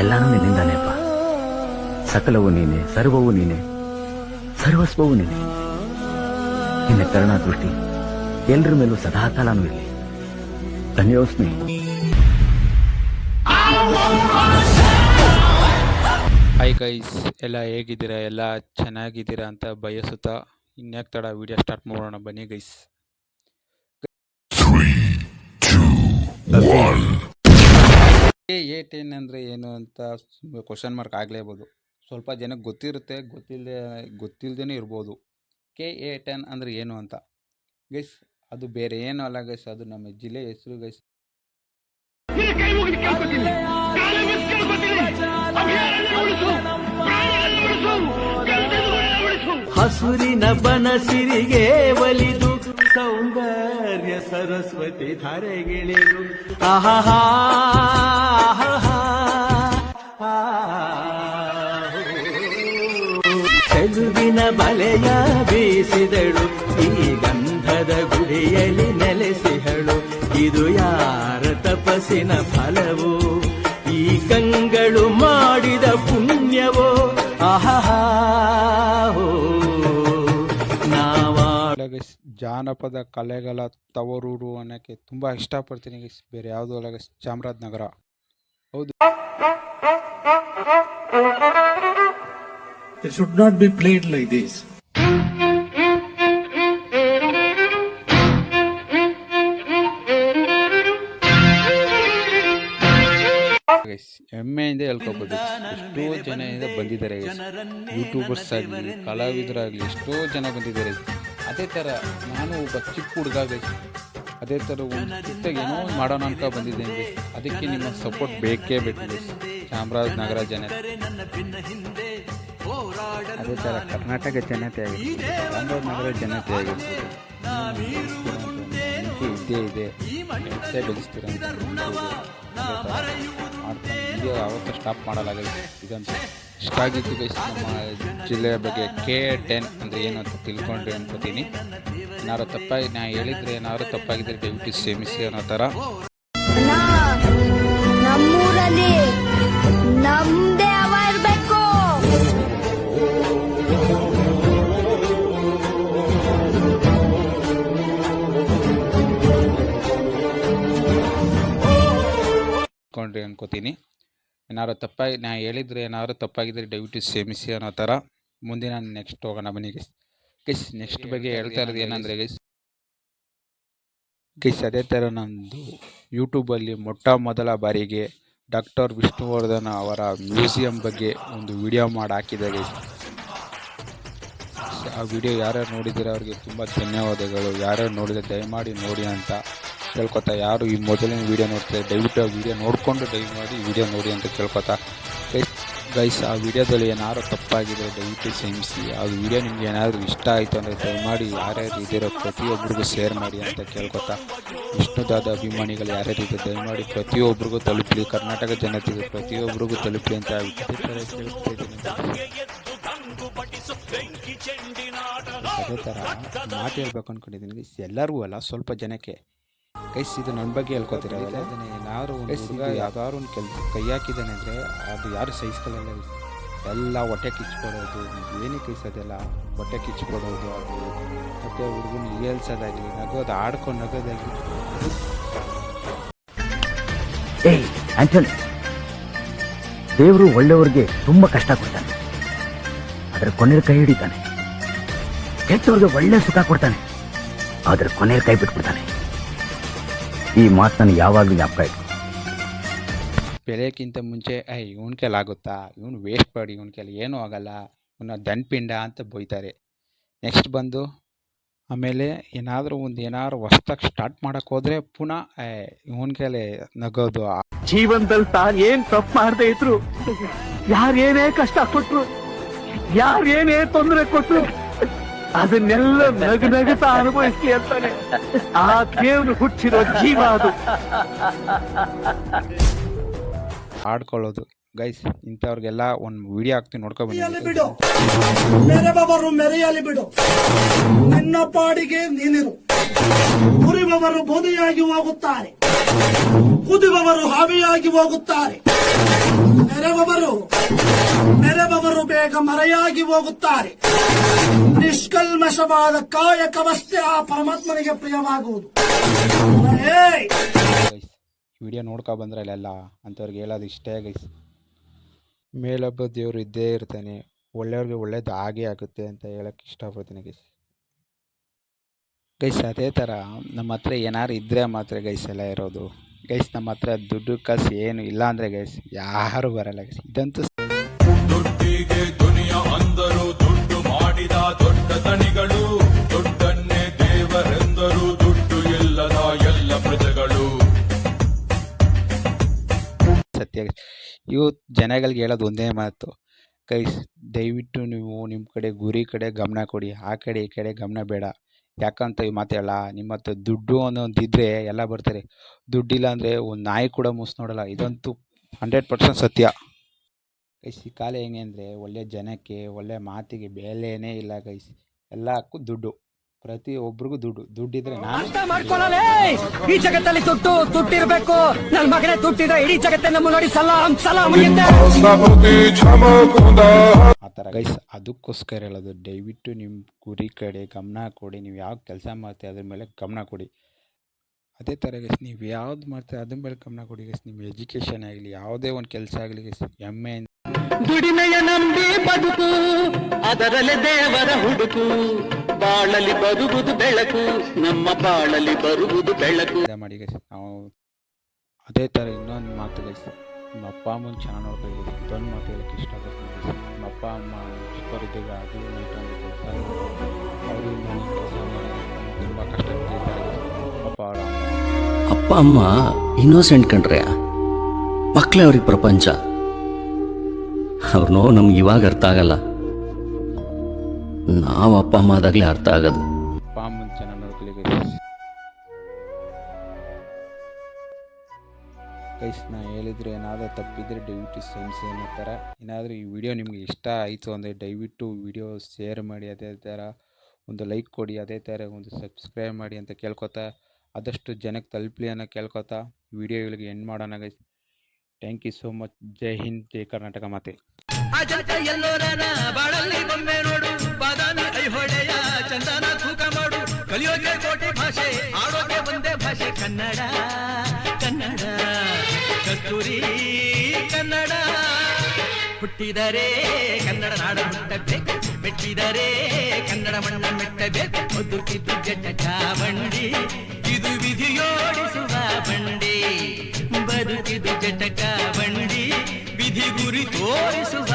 ಎಲ್ಲಾನು ನಿನ್ನಿಂದಾನೇಪ್ಪ. ಸಕಲವು ನೀನೆ ಸರ್ವವು ನೀನೆ ಸರ್ವಸ್ವವು ನೀನೆ. ನಿನ್ನ ಕರುಣಾ ದೃಷ್ಟಿ ಎಲ್ಲರ ಮೇಲೂ ಸದಾಕಾಲನೂ ಇರಲಿ. ಧನ್ಯೋಸ್ಮಿ ಹೈ ಗೈಸ್ ಎಲ್ಲ ಹೇಗಿದ್ದೀರಾ? ಎಲ್ಲ ಚೆನ್ನಾಗಿದ್ದೀರಾ ಅಂತ ಬಯಸುತ್ತಾ ಇನ್ಯಾಕ್ ತಡ ವಿಡಿಯೋ ಸ್ಟಾರ್ಟ್ ಮಾಡೋಣ. ಬನ್ನಿ ಗೈಸ್ ಎ ಟೆನ್ ಅಂದರೆ ಏನು ಅಂತ ಕ್ವಶನ್ ಮಾರ್ಕ್ ಆಗಲೇಬೋದು. ಸ್ವಲ್ಪ ಜನಕ್ಕೆ ಗೊತ್ತಿರುತ್ತೆ ಗೊತ್ತಿಲ್ಲದೆ ಗೊತ್ತಿಲ್ಲದೇ ಇರ್ಬೋದು. ಕೆ ಎ ಟೆನ್ ಅಂದರೆ ಏನು ಅಂತ. ಗೈಸ್ ಅದು ಬೇರೆ ಏನು ಅಲ್ಲ ಗೈಸ್ ಅದು ನಮ್ಮ ಜಿಲ್ಲೆ ಹೆಸರು ಗೈಸ್. ಹಸುರಿನ ಬನಸಿರಿಗೆ ಒಲಿದು ಸೌಂದರ್ಯ ಸರಸ್ವತಿ ಧಾರೆಗಿಳಿದು ಆಹಾಹಾ, ಚೆಲುವಿನ ಬಲೆಯ ಬೀಸಿದಳು ಈ ಗಂಧದ ಗುಡಿಯಲ್ಲಿ ನೆಲೆಸಿಹಳು. ಇದು ಯಾರ ತಪಸ್ಸಿನ ಫಲವು? ಈ ಕಂಗಳು ಮಾಡಿದ ಪುಣ್ಯವೋ? ಆಹಾಹಾ ಜಾನಪದ ಕಲೆಗಳ ತವರೂರು ಅನ್ನೋಕ್ಕೆ ತುಂಬ ಇಷ್ಟಪಡ್ತೀನಿ. ಗೈಸ್ ಬೇರೆ ಯಾವುದೂ ಅಲ್ಲ ಚಾಮರಾಜನಗರ. ಹೌದು. It should not be played like this. Guys ಹೆಮ್ಮೆಯಿಂದ ಹೇಳ್ಕೊಬೋದು. ಎಷ್ಟೋ ಜನ ಬಂದಿದ್ದಾರೆ ಯೂಟ್ಯೂಬರ್ಸ್ ಆಗಲಿ ಕಲಾವಿದರಾಗಲಿ ಎಷ್ಟೋ ಜನ ಬಂದಿದ್ದಾರೆ. ಅದೇ ಥರ ನಾನು ಒಬ್ಬ ಚಿಕ್ಕ ಹುಡುಗ ಗೈಸ್ ಅದೇ ಥರ ಒಂದು ಚಿಕ್ಕ ಏನೋ ಮಾಡೋಣ ಅಂತ ಬಂದಿದ್ದೇನೆ ಅದಕ್ಕೆ ನಿಮ್ಮ ಸಪೋರ್ಟ್ ಬೇಕೇ ಬೇಕು ಗೈಸ್ ಚಾಮರಾಜನಗರ ಜನ ಅದೇ ಥರ ಕರ್ನಾಟಕ ಜನತೆ ಆಗಿರ್ಬೋದು, ಚಾಮರಾಜನಗರ ಜನತೆ ಆಗಿರ್ಬೋದು ಇದೆ. ಹೆಸರೇ ಬೆಳೆಸ್ತೀರ ಯಾವತ್ತೂ ಸ್ಟಾಪ್ ಮಾಡಲಾಗಿದೆ ಇದಂತೂ ಇಷ್ಟ ಆಗಿತ್ತು ಗೈಸ್ ನಮ್ಮ ಜಿಲ್ಲೆಯ ಬಗ್ಗೆ ಕೆ ಟೆನ್ ಅಂದರೆ ಏನು ಅಂತ ತಿಳ್ಕೊಂಡ್ರಿ ಅನ್ಕೋತೀನಿ. ಏನಾದ್ರು ತಪ್ಪಾಗಿ ನಾ ಹೇಳಿದ್ರೆ ಏನಾದ್ರು ತಪ್ಪಾಗಿದ್ದರೆ ದಯವಿಟ್ಟು ಸೇಮಿಸಿ ಅನ್ನೋ ಥರ. ನಮ್ಮೂರಲ್ಲಿ ಅನ್ಕೋತೀನಿ. ಏನಾದ್ರು ತಪ್ಪಾಗಿ ನಾ ಹೇಳಿದ್ರೆ ಏನಾದ್ರು ತಪ್ಪಾಗಿದ್ರೆ ದಯವಿಟ್ಟು ಕ್ಷಮಿಸಿ ಅನ್ನೋ ಥರ ಮುಂದಿನ ನೆಕ್ಸ್ಟ್ ಹೋಗೋಣ ಬನ್ನಿ ಗೈಸ್ ಗೈಸ್ ನೆಕ್ಸ್ಟ್ ಬಗ್ಗೆ ಹೇಳ್ತಾ ಇರೋದು ಏನಂದರೆ ಗೈಸ್ ಗೈಸ್ ಅದೇ ಥರ ನಂದು ಯೂಟ್ಯೂಬಲ್ಲಿ ಮೊಟ್ಟ ಮೊದಲ ಬಾರಿಗೆ ಡಾಕ್ಟರ್ ವಿಷ್ಣುವರ್ಧನ್ ಅವರ ಮ್ಯೂಸಿಯಂ ಬಗ್ಗೆ ಒಂದು ವಿಡಿಯೋ ಮಾಡಿ ಹಾಕಿದೆ ಗೈಸ್ ಆ ವಿಡಿಯೋ ಯಾರ್ಯಾರು ನೋಡಿದ್ದೀರ ಅವ್ರಿಗೆ ತುಂಬ ಧನ್ಯವಾದಗಳು. ಯಾರ್ಯಾರು ನೋಡಿದ್ರೆ ದಯಮಾಡಿ ನೋಡಿ ಅಂತ ಕೇಳ್ಕೊತಾ ಯಾರು ಈ ಮೊದಲಿನ ವಿಡಿಯೋ ನೋಡ್ತಾರೆ ದಯವಿಟ್ಟು ಆ ವಿಡಿಯೋ ನೋಡಿಕೊಂಡು ದಯಮಾಡಿ ಮಾಡಿ ವಿಡಿಯೋ ನೋಡಿ ಅಂತ ಕೇಳ್ಕೊತಾ. ಗೈಸ್ ಆ ವಿಡಿಯೋದಲ್ಲಿ ಏನಾದ್ರು ತಪ್ಪಾಗಿದ್ರೆ ದಯವಿಟ್ಟು ಕ್ಷಮಿಸಿ. ಆ ವಿಡಿಯೋ ನಿಮ್ಗೆ ಏನಾದರೂ ಇಷ್ಟ ಆಯಿತು ಅಂದರೆ ಮಾಡಿ ಯಾರ್ಯಾರು ಇದಿರೋ ಪ್ರತಿಯೊಬ್ಬರಿಗೂ ಶೇರ್ ಮಾಡಿ ಅಂತ ಕೇಳ್ಕೊತಾ. ವಿಷ್ಣುದಾದ ಅಭಿಮಾನಿಗಳು ಯಾರ್ಯಾರು ಇದೆ ದಯಮಾಡಿ ಪ್ರತಿಯೊಬ್ಬರಿಗೂ ತಲುಪಲಿ. ಕರ್ನಾಟಕ ಜನತೆಗೆ ಪ್ರತಿಯೊಬ್ಬರಿಗೂ ತಲುಪಲಿ ಅಂತ ಅದೇ ಥರ ಮಾತು ಹೇಳ್ಬೇಕು ಅನ್ಕೊಂಡಿದ್ದೀನಿ. ಗೈಸ್ ಎಲ್ಲರಿಗೂ ಅಲ್ಲ, ಸ್ವಲ್ಪ ಜನಕ್ಕೆ ಗೈಸ್ ಇದು ನನ್ನ ಬಗ್ಗೆ ಹೇಳ್ಕೊತಿರಲ್ಲ ಹುಡುಗ ಯಾವ್ದಾದ್ರು ಒಂದು ಕೆಲಸ ಕೈ ಹಾಕಿದ್ದಾನೆ ಅಂದರೆ ಅದು ಯಾರು ಸಹಿಸ್ಕೊಳ್ಳಲ್ಲ. ಎಲ್ಲ ಹೊಟ್ಟೆ ಕಿಚ್ಕೊಡೋದು ಏನಕ್ಕೆ ಕೈಸೋದೆಲ್ಲ ಹೊಟ್ಟೆ ಕಿಚ್ಕೊಡೋದು ಅದು. ಮತ್ತು ಹುಡುಗನ ಏಳ್ಸೋದಾಗಲಿ ನಗೋದು ಆಡ್ಕೊಂಡು ನಗೋದಾಗಲಿ. ಏಯ್ ಆಂಟನಿ! ದೇವರು ಒಳ್ಳೆಯವ್ರಿಗೆ ತುಂಬಾ ಕಷ್ಟ ಕೊಡ್ತಾನೆ. ಅದರ ಕೊನೆಯ ಕೈ ಹಿಡಿತಾನೆ. ಕೆಟ್ಟವ್ರಿಗೆ ಒಳ್ಳೆ ಸುಖ ಕೊಡ್ತಾನೆ. ಅದರ ಕೊನೆಯ ಕೈ ಬಿಟ್ಬಿಡ್ತಾನೆ. ಈ ಮಾತನ್ನು ಯಾವಾಗಲೂ ಜ್ಞಾಪಕ ಇಟ್ಕೊ. ಬೆಳೆಯೋಕ್ಕಿಂತ ಮುಂಚೆ ಐ ಇವನ ಕೆಲ ಆಗುತ್ತಾ? ಇವನು ವೇಸ್ಟ್ ಮಾಡಿ ಇವನ ಕೈಲಿ ಏನೂ ಆಗಲ್ಲ. ಇವನ ದನ್ಪಿಂಡ ಅಂತ ಬೈತಾರೆ. ನೆಕ್ಸ್ಟ್ ಬಂದು ಆಮೇಲೆ ಏನಾದರೂ ಒಂದು ಏನಾದ್ರು ಹೊಸ್ದಾಗಿ ಸ್ಟಾರ್ಟ್ ಮಾಡೋಕ್ಕೆ ಹೋದರೆ ಪುನಃ ಇವನ ಕೈಲೇ ನಗೋದು ಜೀವನದಲ್ಲಿ ತಾನು ಏನು ತಪ್ಪು ಮಾಡದೇ ಇದ್ರು ಯಾರೇನೇ ಕಷ್ಟ ಕೊಟ್ರು ಯಾರೇನೇ ತೊಂದರೆ ಕೊಟ್ರು ಅದನ್ನೆಲ್ಲ ನಗು ನಗುತ್ತಾ ಅನುಭವಿಸ್ಲಿ ಅಂತಾನೆ. ಆ ದೇವ್ರು ಹುಟ್ಟಿರೋ ಜೀವ ಅದು. ಆಡ್ಕೊಳ್ಳೋದು. ಗೈಸ್ ಇಂಥವ್ರಿಗೆಲ್ಲ ಒಂದು ವಿಡಿಯೋ ಹಾಕ್ತೀನಿ ನೋಡ್ಕೊಬನ್ನಿ. ಬಿಡು. ಮೆರೆಬವರು ಮೆರೆಯಲಿ ಬಿಡು. ನಿನ್ನ ಪಾಡಿಗೆ ನೀನಿರು. ಕುರಿಬವರು ಬೋಧೆಯಾಗಿ ಹೋಗುತ್ತಾರೆ. ಕುದಿಬವರು ಹಾವಿಯಾಗಿ ಹೋಗುತ್ತಾರೆ. ನೆರೆಬವರು ಮೆರೆಬವರು ಬೇಗ ಮರೆಯಾಗಿ ಹೋಗುತ್ತಾರೆ. ನಿಷ್ಕಲ್ಮಶವಾದ ಕಾಯಕವಷ್ಟೇ ಆ ಪರಮಾತ್ಮನಿಗೆ ಪ್ರಿಯವಾಗುವುದು. ವಿಡಿಯೋ ನೋಡ್ಕೊ ಬಂದ್ರೆ ಅಲ್ಲೆಲ್ಲ ಅಂಥವ್ರಿಗೆ ಹೇಳೋದು ಇಷ್ಟೇ ಗೈಸ್ ಮೇಲೊಬ್ಬ ದೇವರು ಇದ್ದೇ ಇರ್ತಾನೆ. ಒಳ್ಳೆಯವ್ರಿಗೆ ಒಳ್ಳೇದು ಆಗೇ ಆಗುತ್ತೆ ಅಂತ ಹೇಳಕ್ಕೆ ಇಷ್ಟಪಡ್ತೀನಿ ಗೈಸ್. ಗೈಸ್, ಅದೇ ಥರ ನಮ್ಮ ಹತ್ರ ಏನಾರು ಇದ್ದರೆ ಮಾತ್ರ ಗೈಸ್ ಎಲ್ಲ ಇರೋದು. ಗೈಸ್, ನಮ್ಮ ಹತ್ರ ದುಡ್ಡು ಕಾಸು ಏನು ಇಲ್ಲ ಅಂದರೆ ಗೈಸ್ ಯಾರು ಬರಲ್ಲ ಗೈಸ್. ಇದಂತೂ ಜನಗಳಿಗೆ ಹೇಳೋದು ಒಂದೇ ಮಾತು. ಗೈಸ್ ದಯವಿಟ್ಟು ನೀವು ನಿಮ್ಮ ಕಡೆ ಗುರಿ ಕಡೆ ಗಮನ ಕೊಡಿ. ಆ ಕಡೆ ಈ ಕಡೆ ಗಮನ ಬೇಡ. ಯಾಕಂತ ಈ ಮಾತು ಹೇಳ ನಿಮ್ಮ ಹತ್ರ ದುಡ್ಡು ಅನ್ನೋದಿದ್ರೆ ಎಲ್ಲ ಬರ್ತಾರೆ. ದುಡ್ಡಿಲ್ಲ ಅಂದರೆ ಒಂದು ನಾಯಿ ಕೂಡ ಮುಸ್ ನೋಡಲ್ಲ. ಇದಂತೂ ಹಂಡ್ರೆಡ್ ಪರ್ಸೆಂಟ್ ಸತ್ಯ. ಗೈಸ್ ಈ ಕಾಲ ಹೆಂಗೆ ಅಂದರೆ ಒಳ್ಳೆ ಜನಕ್ಕೆ, ಒಳ್ಳೆ ಮಾತಿಗೆ ಬೆಲೆನೇ ಇಲ್ಲ ಗೈಸ್ ಎಲ್ಲಕ್ಕೂ ದುಡ್ಡು. ಪ್ರತಿ ಒಬ್ರಿಗೂ ದುಡ್ಡು ದುಡ್ಡಿದ್ರೆ ನಾನು ಅರ್ಥ ಮಾಡ್ಕೊಳ್ಳಲೇ ಈ ಜಗತ್ತಲ್ಲಿ ತುಟ್ಟು ತುಟ್ಟಿರ್ಬೇಕು ನನ್ ಮಗನೇ ತುಟ್ಟಿದ್ರೆ ಇಡೀ ಜಗತ್ತನ್ನ ನಮ್ಮ ನೋಡಿ ಸಲಾಂ ಸಲಾಂ ಎಂದೆ. ಆ ಥರ ಗೈಸ್ ಅದಕ್ಕೋಸ್ಕರ ಹೇಳೋದು ದಯವಿಟ್ಟು ನಿಮ್ಮ ಗುರಿ ಕಡೆ ಗಮನ ಕೊಡಿ. ನೀವು ಯಾವ ಕೆಲಸ ಮಾಡ್ತೀರಿ ಅದ್ರ ಮೇಲೆ ಗಮನ ಕೊಡಿ. ಅದೇ ಥರ ಗೈಸ್ ನೀವು ಯಾವ್ದು ಮಾಡ್ತೀರ ಅದ್ರ ಮೇಲೆ ಗಮನ ಕೊಡಿ ಗೈಸ್ ನಿಮ್ಮ ಎಜುಕೇಶನ್ ಆಗಲಿ ಯಾವುದೇ ಒಂದು ಕೆಲಸ ಆಗಲಿ ಗೈಸ್ ಹೆಮ್ಮೆ ದುಡಿಮೆಯ ನಂಬಿ ಬದುಕು ಅದರಲ್ಲಿ ದೇವರ ಹುಡುಕು. ಬಾಳಲಿ ಬರುವುದು ಬೆಳಕು ನಮ್ಮ ಬಾಳಲಿ ಬರುವುದು ಬೆಳಕು. ಮಾಡಿ ಗೈಸ್ ನಾವು ಅದೇ ತರ ಇನ್ನೊಂದು ಮಾತು ಗೈಸ್ ನಿಮ್ಮ ಅಪ್ಪ ಅಮ್ಮನ ಚೆನ್ನಾಗಿ ಗೈಸ್ ಇದೊಂದು ಮಾತು ಹೇಳಕ್ಕೆ ಇಷ್ಟ ಆಗುತ್ತೆ ನಿಮ್ಮ ಅಪ್ಪ ಅಮ್ಮ ಚಿಕ್ಕವರಿದ್ದಾಗ ಅದು ನೈಟ್ ಒಂದು ಕೆಲಸ ಅವರು ಕೆಲಸ ತುಂಬ ಕಷ್ಟಪಟ್ಟಿದ್ದಾರೆ ಪಾಪ ಅಮ್ಮ. ಅಪ್ಪ ಅಮ್ಮ ಇನ್ನೋಸೆಂಟ್ ಕಂಡ್ರೆ ಮಕ್ಕಳೇ ಅವ್ರಿಗೆ ಪ್ರಪಂಚ. ಅವ್ರ ನೋವು ನಮ್ಗೆ ಇವಾಗ ಅರ್ಥ ಆಗಲ್ಲ. ನಾವು ಅಪ್ಪ ಅಮ್ಮ ಆದಾಗಲೇ ಅರ್ಥ ಆಗೋದು. ಅಪ್ಪ ಅಮ್ಮನ ಚೆನ್ನಾಗಿ ನೋಡ್ಕೊಳ್ಳಿ ಗೈಸ್ ಗೈಸ್ ನಾ ಹೇಳಿದ್ರೆ ಏನಾದರೂ ತಪ್ಪಿದ್ರೆ ದಯವಿಟ್ಟು ಕ್ಷಮಿಸಿ ಅನ್ನೋ ಥರ. ಏನಾದರೂ ಈ ವಿಡಿಯೋ ನಿಮಗೆ ಇಷ್ಟ ಆಯಿತು ಅಂದರೆ ದಯವಿಟ್ಟು ವಿಡಿಯೋ ಶೇರ್ ಮಾಡಿ ಅದೇ ಥರ ಒಂದು ಲೈಕ್ ಕೊಡಿ ಅದೇ ಥರ ಒಂದು ಸಬ್ಸ್ಕ್ರೈಬ್ ಮಾಡಿ ಅಂತ ಕೇಳ್ಕೊತಾ ಆದಷ್ಟು ಜನಕ್ಕೆ ತಲುಪಲಿ ಅನ್ನೋ ಕೇಳ್ಕೊತಾ ವಿಡಿಯೋಗಳಿಗೆ ಎಂಡ್ ಮಾಡೋಣ guys. Thank you so much Jai Hind Jai Karnataka ಮಾತೆ. ಕನ್ನಡ ಕನ್ನಡ ಕಸ್ತೂರಿ ಕನ್ನಡ ಹುಟ್ಟಿದರೆ ಕನ್ನಡ ನಾಡ ಹುಟ್ಟಬೇಕು ಮೆಟ್ಟಿದರೆ ಕನ್ನಡ ಮಣ್ಣ ಮೆಟ್ಟಬೇಕು ಬದುಕಿದ್ದು ಜಟಕ ಬಂಡಿ ಇದು ವಿಧಿಯೋಡಿಸುವ ಬಂಡಿ ಬದುಕಿದು ಜಟಕ ಬಂಡಿ ವಿಧಿ ಗುರಿ ತೋರಿಸುವ